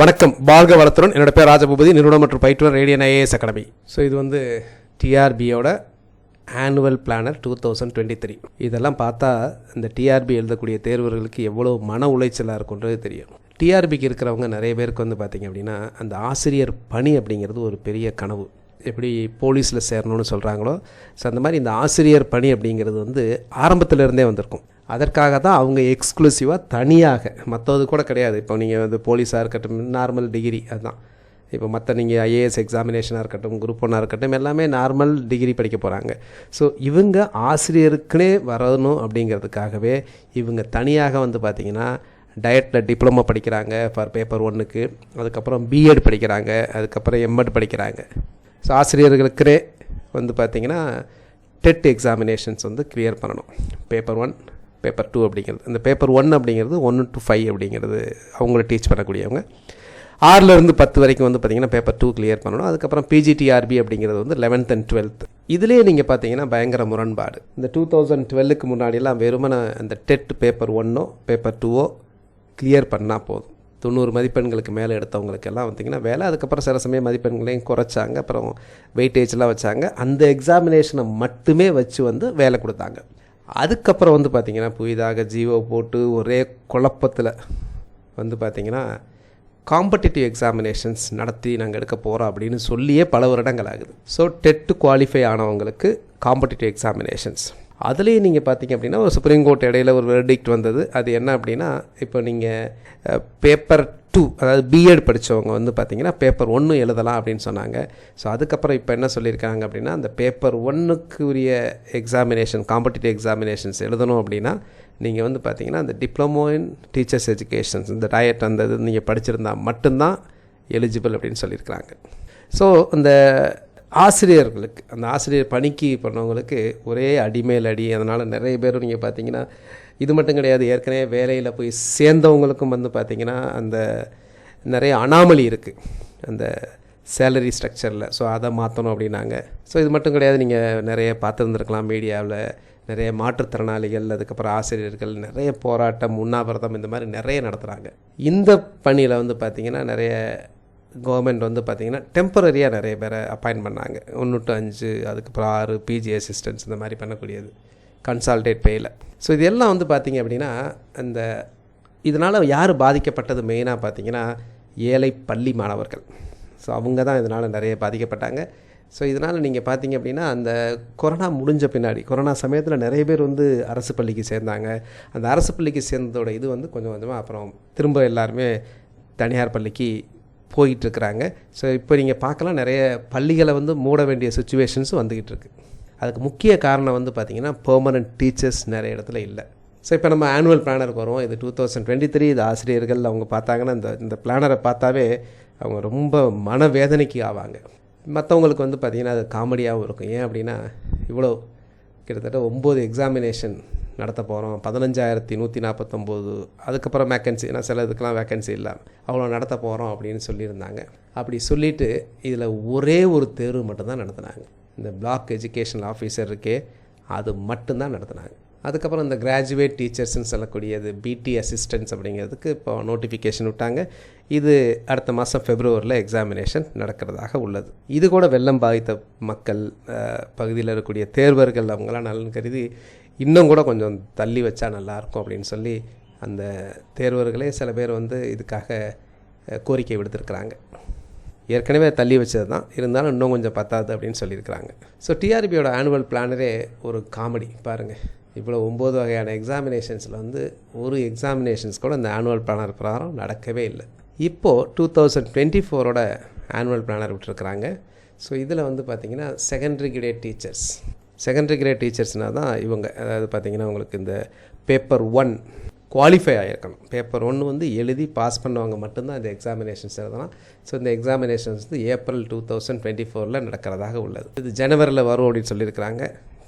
வணக்கம். வாழ்க வளத்துடன் என்னோட பேர் ராஜபூபதி நிறுவனம் மற்றும் பயிற்றுவர் ரேடியன் ஐஏஎஸ் அகாடமி. ஸோ இது வந்து டிஆர்பியோட annual planner two thousand twenty three இதெல்லாம் பார்த்தா இந்த டிஆர்பி எழுதக்கூடிய தேர்வர்களுக்கு எவ்வளோ மன உளைச்சலாக இருக்குன்றது தெரியும். டிஆர்பிக்கு இருக்கிறவங்க நிறைய பேருக்கு வந்து பார்த்திங்க அப்படின்னா அந்த ஆசிரியர் பணி அப்படிங்கிறது ஒரு பெரிய கனவு. எப்படி போலீஸில் சேரணும்னு சொல்கிறாங்களோ ஸோ அந்த மாதிரி இந்த ஆசிரியர் பணி அப்படிங்கிறது வந்து ஆரம்பத்திலேருந்தே வந்திருக்கும். அதற்காக தான் அவங்க எக்ஸ்க்ளூசிவாக தனியாக மற்றது கூட கிடையாது. இப்போ நீங்கள் வந்து போலீஸாக இருக்கட்டும் நார்மல் டிகிரி அதுதான் இப்போ மற்ற நீங்கள் ஐஏஎஸ் எக்ஸாமினேஷனாக இருக்கட்டும் குரூப் ஒன்னாக இருக்கட்டும் எல்லாமே நார்மல் டிகிரி படிக்க போகிறாங்க ஸோ இவங்க ஆசிரியருக்குனே வரணும் அப்படிங்கிறதுக்காகவே இவங்க தனியாக வந்து பார்த்திங்கன்னா டயட்டில் டிப்ளமோ படிக்கிறாங்க ஃபார் பேப்பர் ஒன்றுக்கு அதுக்கப்புறம் பிஎட் படிக்கிறாங்க அதுக்கப்புறம் எம்எட் படிக்கிறாங்க. ஸோ ஆசிரியர்களுக்குனே வந்து பார்த்திங்கன்னா டெட் எக்ஸாமினேஷன்ஸ் வந்து கிளியர் பண்ணணும். பேப்பர் ஒன் பேப்பர் டூ அப்படிங்கிறது இந்த பேப்பர் ஒன் அப்படிங்கிறது ஒன்று டு ஃபைவ் அப்படிங்கிறது அவங்கள டீச் பண்ணக்கூடியவங்க. ஆறிலிருந்து பத்து வரைக்கும் வந்து பார்த்தீங்கன்னா பேப்பர் டூ கிளியர் பண்ணணும். அதுக்கப்புறம் பிஜிடிஆர்பி அப்படிங்கிறது வந்து லெவன்த் அண்ட் டுவெல்த் இதுலேயே நீங்கள் பார்த்தீங்கன்னா பயங்கர முரண்பாடு. இந்த டூ தௌசண்ட் டுவெல்லுக்கு முன்னாடியெல்லாம் வெறுமன அந்த டெட் பேப்பர் ஒன்னோ பேப்பர் டூவோ கிளியர் பண்ணால் போதும். தொண்ணூறு மதிப்பெண்களுக்கு மேலே எடுத்தவங்களுக்கெல்லாம் வந்தீங்கன்னா வேலை. அதுக்கப்புறம் சில சமயம் மதிப்பெண்களையும் குறைச்சாங்க. அப்புறம் வெயிட்டேஜ்லாம் வச்சாங்க. அந்த எக்ஸாமினேஷனை மட்டுமே வச்சு வந்து வேலை கொடுத்தாங்க. அதுக்கப்புறம் வந்து பார்த்திங்கன்னா புதிதாக ஜீவோ போட்டு ஒரே குழப்பத்தில் வந்து பார்த்திங்கன்னா காம்படிட்டிவ் எக்ஸாமினேஷன்ஸ் நடத்தி நாங்கள் எடுக்க போகிறோம் அப்படின்னு சொல்லியே பல வருடங்கள் ஆகுது. ஸோ டெட்டு குவாலிஃபை ஆனவங்களுக்கு காம்படிட்டிவ் எக்ஸாமினேஷன்ஸ் அதுலேயும் நீங்கள் பார்த்தீங்க அப்படின்னா ஒரு சுப்ரீம் கோர்ட் இடையில ஒரு வெர்டிக்ட் வந்தது. அது என்ன அப்படின்னா இப்போ நீங்கள் பேப்பர் டூ அதாவது பிஎட் படித்தவங்க வந்து பார்த்திங்கன்னா பேப்பர் ஒன்று எழுதலாம் அப்படின்னு சொன்னாங்க. ஸோ அதுக்கப்புறம் இப்போ என்ன சொல்லியிருக்காங்க அப்படின்னா அந்த பேப்பர் ஒன்றுக்கு உரிய எக்ஸாமினேஷன் காம்படிட்டிவ் எக்ஸாமினேஷன்ஸ் எழுதணும் அப்படின்னா நீங்கள் வந்து பார்த்தீங்கன்னா அந்த டிப்ளமோ இன் டீச்சர்ஸ் எஜுகேஷன்ஸ் இந்த டயட் அந்த இது நீங்கள் படிச்சிருந்தால் மட்டும்தான் எலிஜிபிள் அப்படின்னு சொல்லியிருக்கிறாங்க. ஸோ அந்த ஆசிரியர்களுக்கு அந்த ஆசிரியர் பணிக்கு பண்ணவங்களுக்கு ஒரே அடிமேல் அடி. அதனால் நிறைய பேர் நீங்கள் பார்த்தீங்கன்னா இது மட்டும் கிடையாது ஏற்கனவே வேலையில் போய் சேர்ந்தவங்களுக்கும் வந்து பார்த்திங்கன்னா அந்த நிறைய அனாமலி இருக்குது அந்த சேலரி ஸ்ட்ரக்சரில் ஸோ அதை மாற்றணும் அப்படின்னாங்க. ஸோ இது மட்டும் கிடையாது நீங்கள் நிறைய பார்த்துருந்துருக்கலாம் மீடியாவில். நிறைய மாற்றுத்திறனாளிகள் அதுக்கப்புறம் ஆசிரியர்கள் நிறைய போராட்டம் உண்ணாவிரதம் இந்த மாதிரி நிறைய நடத்துகிறாங்க இந்த பணியில் வந்து பார்த்திங்கன்னா நிறைய கவர்மெண்ட் வந்து பார்த்திங்கன்னா டெம்பரரியாக நிறைய பேரை அப்பாயின்ட் பண்ணாங்க. ஒன்று டு அஞ்சு அதுக்கப்புறம் ஆறு பிஜி அசிஸ்டன்ஸ் இந்த மாதிரி பண்ணக்கூடியது. கன்சால்டேட் பேயில் ஸோ இது எல்லாம் வந்து பார்த்திங்க அப்படின்னா அந்த இதனால் யார் பாதிக்கப்பட்டது மெயினாக பார்த்தீங்கன்னா ஏழை பள்ளி மாணவர்கள். ஸோ அவங்க தான் இதனால் நிறைய பாதிக்கப்பட்டாங்க. ஸோ இதனால் நீங்கள் பார்த்தீங்க அப்படின்னா அந்த கொரோனா முடிஞ்ச பின்னாடி கொரோனா சமயத்தில் நிறைய பேர் வந்து அரசு பள்ளிக்கு சேர்ந்தாங்க. அந்த அரசு பள்ளிக்கு சேர்ந்ததோட இது வந்து கொஞ்சம் கொஞ்சமாக அப்புறம் திரும்ப எல்லாருமே தனியார் பள்ளிக்கு போயிட்டுருக்குறாங்க. ஸோ இப்போ நீங்கள் பார்க்கலாம் நிறைய பள்ளிகளை வந்து மூட வேண்டிய சுச்சுவேஷன்ஸும் வந்துக்கிட்டு இருக்கு அதுக்கு முக்கிய காரணம் வந்து பார்த்திங்கன்னா பெர்மனன்ட் டீச்சர்ஸ் நிறைய இடத்துல இல்லை. ஸோ இப்போ நம்ம ஆனுவல் பிளானருக்கு வருவோம். இது டூ தௌசண்ட் டுவெண்ட்டி த்ரீ இது ஆசிரியர்கள் அவங்க பார்த்தாங்கன்னா இந்த இந்த பிளானரை பார்த்தாவே அவங்க ரொம்ப மனவேதனைக்கு ஆவாங்க. மற்றவங்களுக்கு வந்து பார்த்திங்கன்னா அது காமெடியாகவும் இருக்கும். ஏன் அப்படின்னா இவ்வளோ கிட்டத்தட்ட ஒம்பது எக்ஸாமினேஷன் நடத்த போகிறோம் பதினஞ்சாயிரத்தி நூற்றி நாற்பத்தொம்போது அதுக்கப்புறம் வேக்கன்சி ஏன்னா சில இதுக்கெலாம் வேக்கன்சி இல்லை. அவ்வளோ நடத்த போகிறோம் அப்படின்னு சொல்லியிருந்தாங்க. அப்படி சொல்லிவிட்டு இதில் ஒரே ஒரு தேர்வு மட்டும்தான் நடத்தினாங்க. இந்த பிளாக் எஜுகேஷனல் ஆஃபீஸர் இருக்கே அது மட்டும்தான் நடத்தினாங்க. அதுக்கப்புறம் இந்த கிராஜுவேட் டீச்சர்ஸ்னு சொல்லக்கூடியது பிடி அசிஸ்டன்ஸ் அப்படிங்கிறதுக்கு இப்போ நோட்டிஃபிகேஷன் விட்டாங்க. இது அடுத்த மாதம் ஃபெப்ரவரியில் எக்ஸாமினேஷன் நடக்கிறதாக உள்ளது. இது கூட வெள்ளம் பாதித்த மக்கள் பகுதியில் இருக்கக்கூடிய தேர்வர்கள் அவங்களாம் நலன் கருதி இன்னும் கூட கொஞ்சம் தள்ளி வச்சா நல்லாயிருக்கும் அப்படின்னு சொல்லி அந்த தேர்வர்களே சில பேர் வந்து இதுக்காக கோரிக்கை விடுத்திருக்கிறாங்க. ஏற்கனவே தள்ளி வச்சது தான். இருந்தாலும் இன்னும் கொஞ்சம் பத்தாது அப்படின்னு சொல்லியிருக்கிறாங்க. ஸோ டிஆர்பியோட ஆனுவல் பிளானரே ஒரு காமெடி பாருங்கள் இவ்வளோ ஒம்பது வகையான எக்ஸாமினேஷன்ஸில் வந்து ஒரு எக்ஸாமினேஷன்ஸ் கூட இந்த ஆனுவல் பிளானர் பிரகாரம் நடக்கவே இல்லை. இப்போது டூ தௌசண்ட் டுவெண்ட்டி ஃபோரோட ஆனுவல் பிளானர் விட்டுருக்குறாங்க. ஸோ இதில் வந்து பார்த்திங்கன்னா secondary grade teachers secondary grade டீச்சர்ஸ்னால் தான் இவங்க. அதாவது பார்த்திங்கன்னா உங்களுக்கு இந்த பேப்பர் ஒன் குவாலிஃபை ஆகிருக்கணும் பேப்பர் ஒன்று வந்து எழுதி பாஸ் பண்ணவங்க மட்டும்தான் இந்த எக்ஸாமினேஷன்ஸ் எழுதலாம். ஸோ இந்த எக்ஸாமினேஷன்ஸ் வந்து ஏப்ரல் டூ தௌசண்ட் டுவெண்ட்டி ஃபோரில் நடக்கிறதாக உள்ளது. இது ஜனவரியில் வரும் அப்படின்னு சொல்லியிருக்கிறாங்க.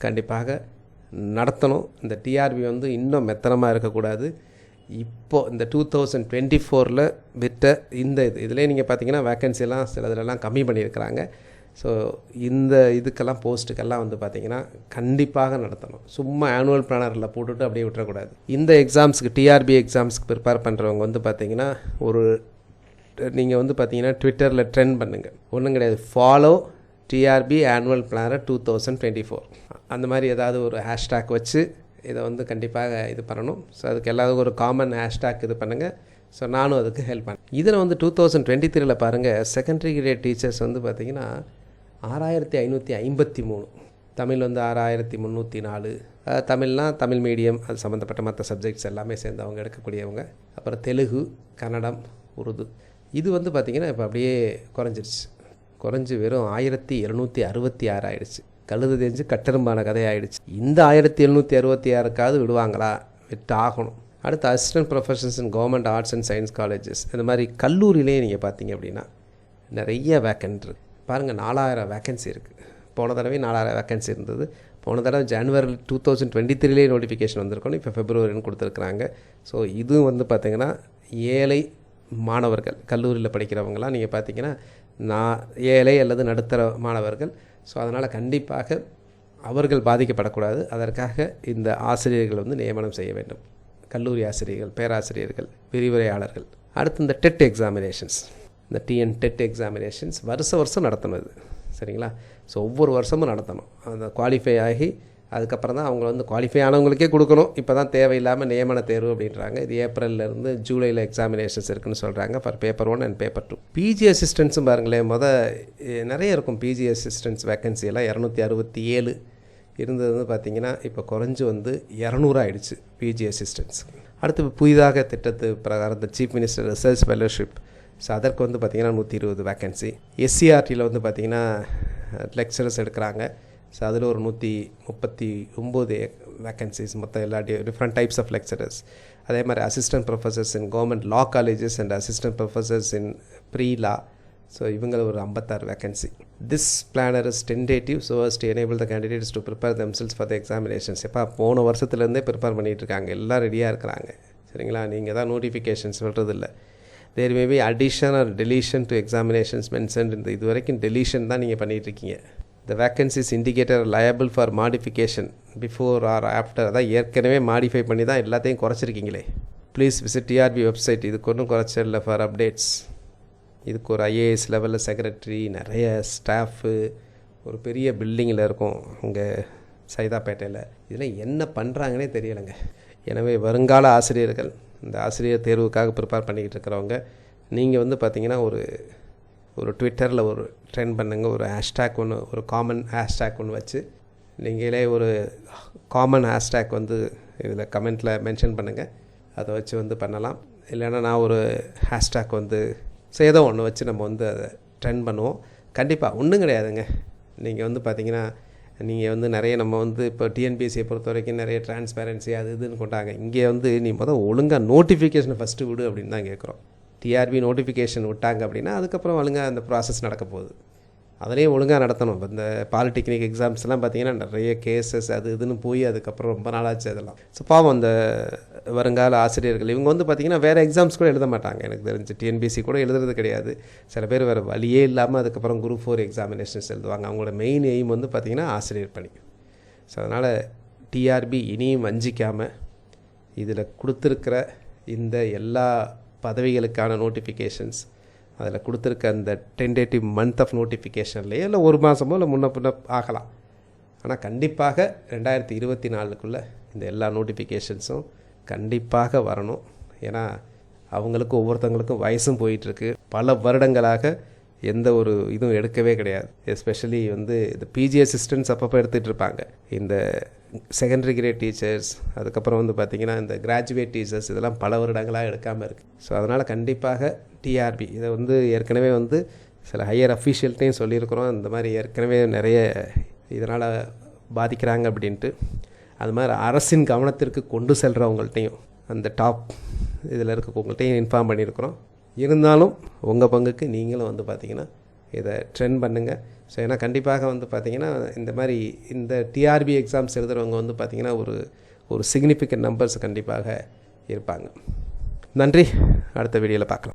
கண்டிப்பாக நடத்தணும். இந்த டிஆர்பி வந்து இன்னும் மெத்தனமாக இருக்கக்கூடாது. இப்போது இந்த டூ தௌசண்ட் டுவெண்ட்டி ஃபோரில் விட்ட இந்த இது இதிலே நீங்கள் பார்த்தீங்கன்னா வேக்கன்சிலாம் சில இதிலலாம் கம்மி பண்ணியிருக்கிறாங்க. ஸோ இந்த இதுக்கெல்லாம் போஸ்ட்டுக்கெல்லாம் வந்து பார்த்திங்கன்னா கண்டிப்பாக நடத்தணும். சும்மா ஆனுவல் பிளானரில் போட்டுட்டு அப்படியே விட்டுறக்கூடாது. இந்த எக்ஸாம்ஸுக்கு டிஆர்பி எக்ஸாம்ஸ்க்கு ப்ரிப்பேர் பண்ணுறவங்க வந்து பார்த்திங்கன்னா ஒரு நீங்கள் வந்து பார்த்தீங்கன்னா ட்விட்டரில் ட்ரெண்ட் பண்ணுங்கள் ஒன்றும் கிடையாது. Follow TRB annual planner two thousand twenty four அந்த மாதிரி ஏதாவது ஒரு ஹேஷ்டேக் வச்சு இதை வந்து கண்டிப்பாக இது பண்ணணும். ஸோ அதுக்கு எல்லாத்துக்கும் ஒரு காமன் ஹேஷ்டேக் இது பண்ணுங்கள் ஸோ நானும் அதுக்கு ஹெல்ப் பண்ணேன் இதில் வந்து டூ தௌசண்ட் டுவெண்ட்டி த்ரீல பாருங்கள் செகண்டரி கிரேட் டீச்சர்ஸ் வந்து பார்த்திங்கன்னா ஆறாயிரத்தி ஐநூற்றி ஐம்பத்தி மூணு. தமிழ் வந்து ஆறாயிரத்தி முந்நூற்றி நாலு. தமிழ்னால் தமிழ் மீடியம் அது சம்மந்தப்பட்ட மற்ற சப்ஜெக்ட்ஸ் எல்லாமே சேர்ந்து அவங்க எடுக்கக்கூடியவங்க. அப்புறம் தெலுங்கு கன்னடம் உருது. இது வந்து பார்த்திங்கன்னா இப்போ அப்படியே குறைஞ்சிருச்சு. குறைஞ்சி வெறும் ஆயிரத்தி எழுநூற்றி அறுபத்தி ஆறு ஆயிடுச்சு. கழுது தெரிஞ்சு கட்டெரும்பான கதை ஆயிடுச்சு இந்த ஆயிரத்தி எழுநூற்றி அறுபத்தி ஆறுக்காவது விடுவாங்களா? விட்டு ஆகணும் அடுத்து assistant professions in government arts and science colleges இந்த மாதிரி கல்லூரியிலே நீங்கள் பார்த்தீங்க அப்படின்னா நிறைய வேக்கன்ட் இருக்குது பாருங்கள் நாலாயிரம் வேக்கன்சி இருக்குது போன தடவை நாலாயிரம் வேக்கன்சி இருந்தது. போன தடவை ஜனவரி டூ தௌசண்ட் டுவெண்ட்டி த்ரீலேயே நோட்டிஃபிகேஷன் வந்திருக்கணும். இப்போ ஃபெப்ரவரின்னு கொடுத்துருக்குறாங்க. ஸோ இதுவும் வந்து பார்த்திங்கன்னா ஏழை மாணவர்கள் கல்லூரியில் படிக்கிறவங்களாம் நீங்கள் பார்த்தீங்கன்னா நான் ஏழை அல்லது நடுத்தர மாணவர்கள். ஸோ அதனால் கண்டிப்பாக அவர்கள் பாதிக்கப்படக்கூடாது. அதற்காக இந்த ஆசிரியர்கள் வந்து நியமனம் செய்ய வேண்டும். கல்லூரி ஆசிரியர்கள் பேராசிரியர்கள் விரிவுரையாளர்கள். அடுத்து இந்த டெட் எக்ஸாமினேஷன்ஸ் இந்த டிஎன் டெட் எக்ஸாமினேஷன்ஸ் வருஷ வருஷம் நடத்தணும் இது. சரிங்களா? ஸோ ஒவ்வொரு வருஷமும் நடத்தணும். அந்த குவாலிஃபை ஆகி அதுக்கப்புறம் தான் அவங்க வந்து குவாலிஃபை ஆனவங்களுக்கே கொடுக்கணும். இப்போ தான் தேவையில்லாமல் நியமன தேர்வு அப்படின்றாங்க. இது ஏப்ரல்லேருந்து ஜூலையில் எக்ஸாமினேஷன்ஸ் இருக்குன்னு சொல்கிறாங்க for paper one and paper two PG அசிஸ்டன்ஸும் பாருங்களேன் மொதல் நிறைய இருக்கும் பிஜி அசிஸ்டன்ஸ் வேக்கன்சி எல்லாம். இரநூத்தி அறுபத்தி ஏழு இருந்தது வந்து பார்த்திங்கன்னா இப்போ குறைஞ்சி வந்து இரநூறாயிடுச்சு பிஜி அசிஸ்டன்ஸ் அடுத்து புதிதாக திட்டத்து பிரகாரம் இந்த chief minister research fellowship so அதற்கு வந்து பார்த்திங்கன்னா நூற்றி இருபது வேக்கன்சி எஸ்சிஆர்டியில் வந்து பார்த்திங்கன்னா லெக்சரர்ஸ் எடுக்கிறாங்க. ஸோ அதில் ஒரு நூற்றி முப்பத்தி ஒம்பது வேக்கன்சிஸ் மொத்தம் எல்லா டிஃப்ரெண்ட் டைப்ஸ் ஆஃப் லெக்சரர்ஸ் அதே மாதிரி assistant professors in government law colleges and assistant professors in pre law so இவங்க ஒரு ஐம்பத்தாறு vacancy this planner is tentative so as to enable the candidates to prepare themselves for the examinations. எப்பா போன வருஷத்துலேருந்தே prepare பண்ணிகிட்டு இருக்காங்க. எல்லாம் ரெடியாக இருக்கிறாங்க. சரிங்களா? நீங்கள் தான் நோட்டிஃபிகேஷன்ஸ் இல்லை there may be addition or deletion to examinations mentioned இந்த இது வரைக்கும் டெலிஷன் தான் நீங்கள் பண்ணிகிட்ருக்கீங்க the vacancies indicator liable for modification before or after அதான் ஏற்கனவே மாடிஃபை பண்ணி தான் எல்லாத்தையும் குறைச்சிருக்கீங்களே. ப்ளீஸ் விசிட் டிஆர்பி வெப்சைட் இதுக்கு ஒன்றும் குறைச்சல் ஃபார் அப்டேட்ஸ் இதுக்கு ஒரு ஐஏஎஸ் லெவலில் செக்ரட்டரி நிறைய ஸ்டாஃபு ஒரு பெரிய பில்டிங்கில் இருக்கும் இங்கே சைதாப்பேட்டையில். இதில் என்ன பண்ணுறாங்கன்னே தெரியலைங்க. எனவே வருங்கால ஆசிரியர்கள் இந்த ஆசிரியர் தேர்வுக்காக ப்ரிப்பேர் பண்ணிக்கிட்டு இருக்கிறவங்க நீங்கள் வந்து பார்த்தீங்கன்னா ஒரு ஒரு ட்விட்டரில் ஒரு ட்ரெண்ட் பண்ணுங்கள் ஒரு ஹேஷ்டேக் ஒன்று ஒரு காமன் ஹேஷ்டேக் ஒன்று வச்சு நீங்களே ஒரு காமன் ஹேஷ்டேக் வந்து இதில் கமெண்ட்டில் மென்ஷன் பண்ணுங்கள் அதை வச்சு வந்து பண்ணலாம். இல்லைன்னா நான் ஒரு ஹேஷ்டேக் வந்து ஸோ ஒன்று வச்சு நம்ம வந்து அதை ட்ரெண்ட் பண்ணுவோம். கண்டிப்பாக ஒன்றும் கிடையாதுங்க. நீங்கள் வந்து பார்த்தீங்கன்னா நீங்கள் வந்து நிறைய நம்ம வந்து இப்போ டிஎன்பிஎஸ்சியை பொறுத்த வரைக்கும் நிறைய டிரான்ஸ்பேரன்சி அது இதுன்னு கொண்டாங்க. இங்கே வந்து நீ மொதல் ஒழுங்காக நோட்டிஃபிகேஷனை ஃபஸ்ட்டு விடு அப்படின்னு தான் கேட்குறோம். டிஆர்பி நோட்டிஃபிகேஷன் விட்டாங்க அப்படின்னா அதுக்கப்புறம் ஒழுங்காக அந்த ப்ராசஸ் நடக்க போகுது. அதிலையும் ஒழுங்காக நடத்தணும். இப்போ இந்த பாலிடெக்னிக் எக்ஸாம்ஸ்லாம் பார்த்தீங்கன்னா நிறைய கேசஸ் அது இதுன்னு போய் அதுக்கப்புறம் ரொம்ப நாளாச்சு அதெல்லாம். ஸோ பாவம் அந்த வருங்கால ஆசிரியர்கள். இவங்க வந்து பார்த்திங்கன்னா வேறு எக்ஸாம்ஸ் கூட எழுத மாட்டாங்க. எனக்கு தெரிஞ்சு டிஎன்பிசி கூட எழுதுறது கிடையாது. சில பேர் வேறு வழியே இல்லாமல் அதுக்கப்புறம் குரூப் ஃபோர் எக்ஸாமினேஷன்ஸ் எழுதுவாங்க. அவங்களோட மெயின் எய்ம் வந்து பார்த்திங்கன்னா ஆசிரியர் பணி. ஸோ அதனால் டிஆர்பி இனியும் வஞ்சிக்காமல் இதில் கொடுத்துருக்கிற இந்த எல்லா பதவிகளுக்கான நோட்டிஃபிகேஷன்ஸ் அதில் கொடுத்துருக்க அந்த டென்டேட்டிவ் மந்த் ஆஃப் நோட்டிஃபிகேஷன்லேயே இல்லை ஒரு மாதமோ இல்லை முன்ன பின்ன ஆகலாம். ஆனால் கண்டிப்பாக ரெண்டாயிரத்தி இருபத்தி நாலுக்குள்ளே இந்த எல்லா நோட்டிஃபிகேஷன்ஸும் கண்டிப்பாக வரணும். ஏன்னா அவங்களுக்கும் ஒவ்வொருத்தவங்களுக்கும் வயசும் போயிட்டுருக்கு பல வருடங்களாக எந்த ஒரு இதுவும் எடுக்கவே கிடையாது. எஸ்பெஷலி வந்து இந்த பிஜி அசிஸ்டன்ஸ் அப்பப்போ எடுத்துகிட்டு இருப்பாங்க. இந்த செகண்டரி கிரேட் டீச்சர்ஸ் அதுக்கப்புறம் வந்து பார்த்திங்கன்னா இந்த கிராஜுவேட் டீச்சர்ஸ் இதெல்லாம் பல வருடங்களாக எடுக்காமல் இருக்குது ஸோ அதனால் கண்டிப்பாக டிஆர்பி இதை வந்து ஏற்கனவே வந்து சில ஹையர் அஃபீஷியல்ட்டையும் சொல்லியிருக்கிறோம். இந்த மாதிரி ஏற்கனவே நிறைய இதனால் பாதிக்கிறாங்க அப்படின்ட்டு. அது மாதிரி அரசின் கவனத்திற்கு கொண்டு செல்கிறவங்கள்ட்டையும் அந்த டாப் இதில் இருக்கவங்கள்ட்டையும் இன்ஃபார்ம் பண்ணியிருக்கிறோம். இருந்தாலும் உங்கள் பங்குக்கு நீங்களும் வந்து பார்த்தீங்கன்னா இதை ட்ரெண்ட் பண்ணுங்கள் ஸோ ஏன்னா கண்டிப்பாக வந்து பார்த்தீங்கன்னா இந்த மாதிரி இந்த டிஆர்பி எக்ஸாம்ஸ் எழுதுகிறவங்க வந்து பார்த்தீங்கன்னா ஒரு ஒரு சிக்னிஃபிகண்ட் நம்பர்ஸ் கண்டிப்பாக இருப்பாங்க. நன்றி. அடுத்த வீடியோவில் பார்க்கலாம்